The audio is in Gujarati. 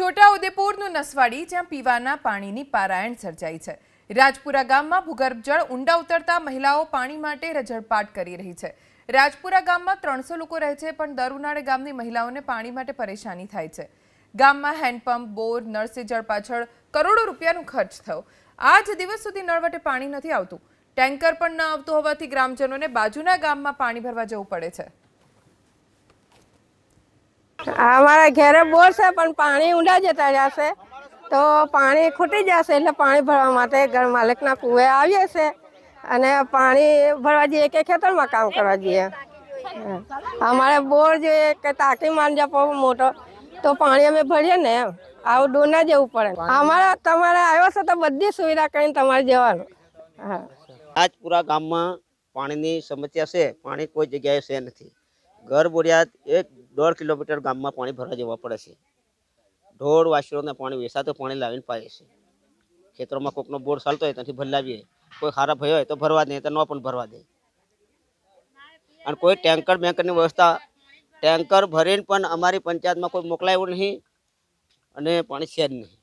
છોટાઉદેપુરનું નસવાડી, જ્યાં પીવાના પાણીની પારાયણ સર્જાઈ છે. રાજપુરા ગામમાં ભૂગર્ભ જળ ઊંડા ઉતરતા મહિલાઓ પાણી માટે રઝળપાટ કરી રહી છે. રાજપુરા ગામમાં ત્રણસો લોકો રહે છે, પણ દર ઉનાળે ગામની મહિલાઓને પાણી માટે પરેશાની થાય છે. ગામમાં હેન્ડપંપ, બોર, નળસે જળ પાછળ કરોડો રૂપિયાનો ખર્ચ થયો. આજ દિવસ સુધી નળવટે પાણી નથી આવતું. ટેન્કર પણ ન આવતું હોવાથી ગ્રામજનોને બાજુના ગામમાં પાણી ભરવા જવું પડે છે. અમારા ઘરે બોર છે, પણ પાણી ઊંડા જતા જશે તો પાણી ખૂટી જશે એટલે પાણી ભરવા માટે ઘર માલિકના કુએ આવીએ છે. અને પાણી ભરવા જઈએ કે ખેતરમાં કામ કરવા જઈએ. અમારે બોર જોઈએ કે ટાંકી માંડ્યા પર મોટો, તો પાણી અમે ભરીએ ને એમ. આવું દૂર ના જવું પડે. અમારે, તમારે આવ્યો છે તો બધી સુવિધા કરીને તમારે જવાનું. હા. રાજપુરા ગામમાં પાણીની સમસ્યા છે. પાણી કોઈ જગ્યાએ છે નથી. ઘર બોરિયાત એક દોઢ કિલોમીટર ગામમાં પાણી ભરવા જવા પડે છે. ઢોળ વાસીઓને પાણી વેસાતું પાણી લાવીને પાઈએ છે. ખેતરોમાં કોકનો બોર ચાલતો હોય ત્યાંથી ભરલાવીએ કોઈ ખારા ભય હોય તો ભરવા દે તો ન પણ ભરવા દે. અને કોઈ ટેન્કર બેન્કરની વ્યવસ્થા, ટેન્કર ભરીને પણ અમારી પંચાયતમાં કોઈ મોકલાયું નહીં અને પાણી છે જ નહીં.